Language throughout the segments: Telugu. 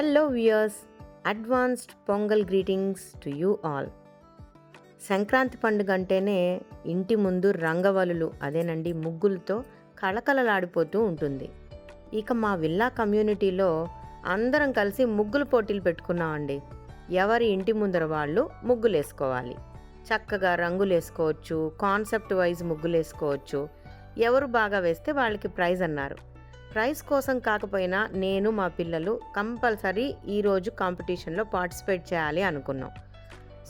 Hello viewers advanced Pongal greetings to you all Sankranti పండుగ అంటేనే ఇంటి ముందు రంగవల్లులు అదేనండి ముగ్గులతో కళకళలాడిపోతూ ఉంటుంది. ఇక మా విల్లా కమ్యూనిటీలో అందరం కలిసి ముగ్గులు పోటీలు పెట్టుకున్నామండి. ఎవరి ఇంటి ముందర వాళ్ళు ముగ్గులు వేసుకోవాలి చక్కగా రంగులు వేసుకోవచ్చు కాన్సెప్ట్ వైజ్ ముగ్గులు వేసుకోవచ్చు ఎవరు బాగా వేస్తే వాళ్ళకి ప్రైజ్ అన్నారు. ప్రైజ్ కోసం కాకపోయినా నేను మా పిల్లలు కంపల్సరీ ఈరోజు కాంపిటీషన్లో పార్టిసిపేట్ చేయాలి అనుకున్నాం.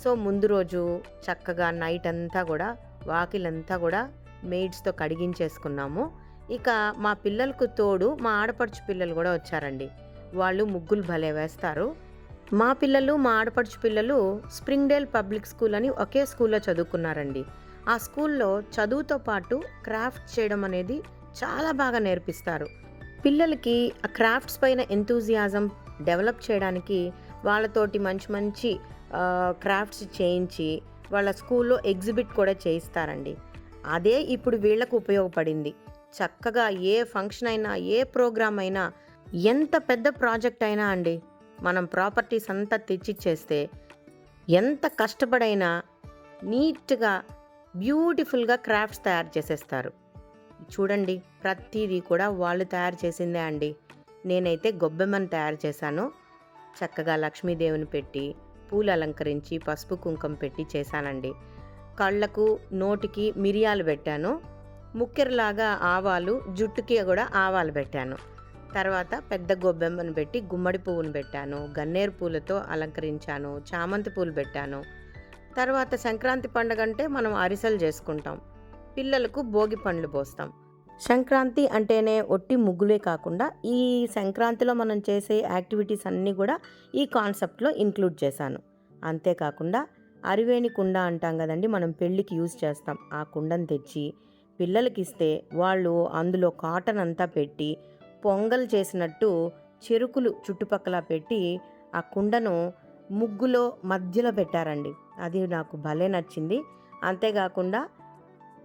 సో ముందు రోజు చక్కగా నైట్ అంతా కూడా వాకిలంతా కూడా మెయిడ్స్తో కడిగించేసుకున్నాము. ఇక మా పిల్లలకు తోడు మా ఆడపడుచు పిల్లలు కూడా వచ్చారండి. వాళ్ళు ముగ్గులు భలే వేస్తారు. మా పిల్లలు మా ఆడపడుచు పిల్లలు స్ప్రింగ్డేల్ పబ్లిక్ స్కూల్ అని ఒకే స్కూల్లో చదువుకున్నారండి. ఆ స్కూల్లో చదువుతో పాటు క్రాఫ్ట్ చేయడం అనేది చాలా బాగా నేర్పిస్తారు. పిల్లలకి ఆ క్రాఫ్ట్స్ పైన ఎంతూజియాజం డెవలప్ చేయడానికి వాళ్ళతోటి మంచి మంచి క్రాఫ్ట్స్ చేయించి వాళ్ళ స్కూల్లో ఎగ్జిబిట్ కూడా చేయిస్తారండి. అదే ఇప్పుడు వీళ్ళకు ఉపయోగపడింది. చక్కగా ఏ ఫంక్షన్ అయినా ఏ ప్రోగ్రామ్ అయినా ఎంత పెద్ద ప్రాజెక్ట్ అయినా అండి మనం ప్రాపర్టీస్ అంతా తెచ్చిచ్చేస్తే ఎంత కష్టపడైనా నీట్గా బ్యూటిఫుల్గా క్రాఫ్ట్స్ తయారు చేసేస్తారు. చూడండి ప్రతిదీ కూడా వాళ్ళు తయారు చేసిందే అండి. నేనైతే గొబ్బెమ్మను తయారు చేశాను. చక్కగా లక్ష్మీదేవిని పెట్టి పూలు అలంకరించి పసుపు కుంకుమ పెట్టి చేశానండి. కళ్ళకు నోటికి మిరియాలు పెట్టాను. ముక్కెరలాగా ఆవాలు జుట్టుకి కూడా ఆవాలు పెట్టాను. తర్వాత పెద్ద గొబ్బెమ్మను పెట్టి గుమ్మడి పువ్వును పెట్టాను. గన్నేరు పూలతో అలంకరించాను. చామంతి పూలు పెట్టాను. తర్వాత సంక్రాంతి పండుగ అంటే మనం అరిసెలు చేసుకుంటాం. పిల్లలకు భోగి పండ్లు పోస్తాం. సంక్రాంతి అంటేనే ఒట్టి ముగ్గులే కాకుండా ఈ సంక్రాంతిలో మనం చేసే యాక్టివిటీస్ అన్నీ కూడా ఈ కాన్సెప్ట్లో ఇంక్లూడ్ చేశాను. అంతేకాకుండా అరివేణి కుండ అంటాం కదండి మనం పెళ్ళికి యూజ్ చేస్తాం. ఆ కుండను తెచ్చి పిల్లలకి ఇస్తే వాళ్ళు అందులో కాటన్ అంతా పెట్టి పొంగల్ చేసినట్టు చెరుకులు చుట్టుపక్కల పెట్టి ఆ కుండను ముగ్గులో మధ్యలో పెట్టారండి. అది నాకు భలే నచ్చింది. అంతేకాకుండా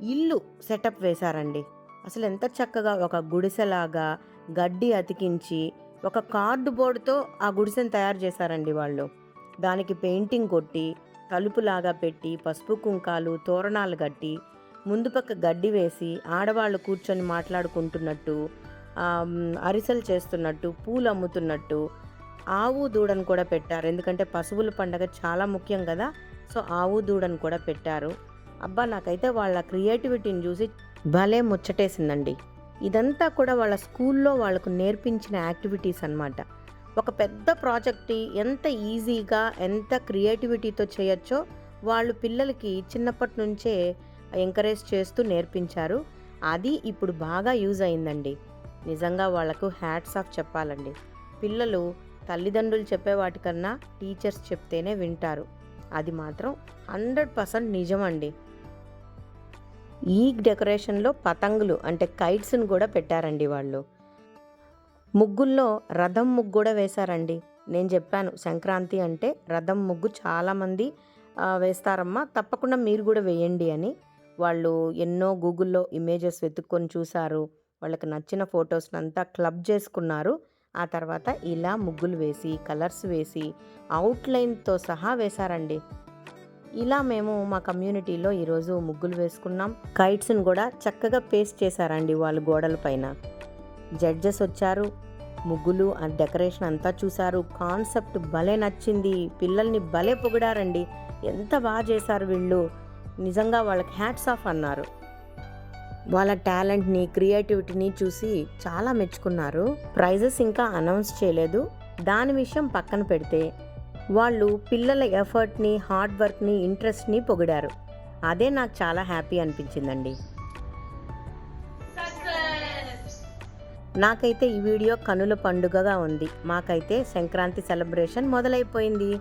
ఇల్లు సెటప్ వేశారండి. అసలు ఎంత చక్కగా ఒక గుడిసెలాగా గడ్డి అతికించి ఒక కార్డు బోర్డుతో ఆ గుడిసెను తయారు చేశారండి వాళ్ళు. దానికి పెయింటింగ్ కొట్టి తలుపులాగా పెట్టి పసుపు కుంకాలు తోరణాలు కట్టి ముందు పక్క గడ్డి వేసి ఆడవాళ్ళు కూర్చొని మాట్లాడుకుంటున్నట్టు అరిసెలు చేస్తున్నట్టు పూలు అమ్ముతున్నట్టు ఆవు దూడను కూడా పెట్టారు. ఎందుకంటే పశువుల పండగ చాలా ముఖ్యం కదా సో ఆవు దూడను కూడా పెట్టారు. అబ్బా నాకైతే వాళ్ళ క్రియేటివిటీని చూసి భలే ముచ్చటేసిందండి. ఇదంతా కూడా వాళ్ళ స్కూల్లో వాళ్ళకు నేర్పించిన యాక్టివిటీస్ అన్నమాట. ఒక పెద్ద ప్రాజెక్ట్ ఎంత ఈజీగా ఎంత క్రియేటివిటీతో చేయొచ్చో వాళ్ళు పిల్లలకి చిన్నప్పటి నుంచే ఎంకరేజ్ చేస్తూ నేర్పించారు. అది ఇప్పుడు బాగా యూజ్ అయిందండి. నిజంగా వాళ్ళకు హ్యాట్స్ ఆఫ్ చెప్పాలండి. పిల్లలు తల్లిదండ్రులు చెప్పే వాటికన్నా టీచర్స్ చెప్తేనే వింటారు. అది మాత్రం హండ్రెడ్ పర్సెంట్ నిజమండి. ఈ డెకరేషన్లో పతంగులు అంటే కైట్స్ని కూడా పెట్టారండి వాళ్ళు. ముగ్గుల్లో రథం ముగ్గు కూడా వేశారండి. నేను చెప్పాను సంక్రాంతి అంటే రథం ముగ్గు చాలామంది వేస్తారమ్మా తప్పకుండా మీరు కూడా వేయండి అని. వాళ్ళు ఎన్నో గూగుల్లో ఇమేజెస్ వెతుక్కొని చూశారు. వాళ్ళకి నచ్చిన ఫొటోస్ని అంతా క్లబ్ చేసుకున్నారు. ఆ తర్వాత ఇలా ముగ్గులు వేసి కలర్స్ వేసి అవుట్లైన్తో సహా వేశారండి. ఇలా మేము మా కమ్యూనిటీలో ఈరోజు ముగ్గులు వేసుకున్నాం. కైట్స్ని కూడా చక్కగా పేస్ట్ చేశారండి వాళ్ళు గోడల పైన. జడ్జెస్ వచ్చారు ముగ్గులు ఆ డెకరేషన్ అంతా చూశారు. కాన్సెప్ట్ భలే నచ్చింది. పిల్లల్ని భలే పొగిడారండి. ఎంత బాగా చేశారు వీళ్ళు. నిజంగా వాళ్ళకి హ్యాట్స్ ఆఫ్ అన్నారు. వాళ్ళ టాలెంట్ని క్రియేటివిటీని చూసి చాలా మెచ్చుకున్నారు. ప్రైజెస్ ఇంకా అనౌన్స్ చేయలేదు. దాని విషయం పక్కన పెడితే వాళ్ళు పిల్లల ఎఫర్ట్ని హార్డ్ వర్క్ని ఇంట్రెస్ట్ని పొగిడారు. అదే నాకు చాలా హ్యాపీ అనిపించిందండి. నాకైతే ఈ వీడియో కనుల పండుగగా ఉంది. మాకైతే సంక్రాంతి సెలబ్రేషన్ మొదలైపోయింది.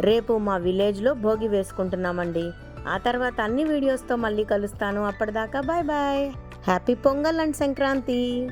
రేపు మా విలేజ్లో భోగి వేసుకుంటున్నామండి. ఆ తర్వాత అన్ని వీడియోస్తో మళ్ళీ కలుస్తాను. అప్పటిదాకా bye bye. Happy Pongal and Sankranti.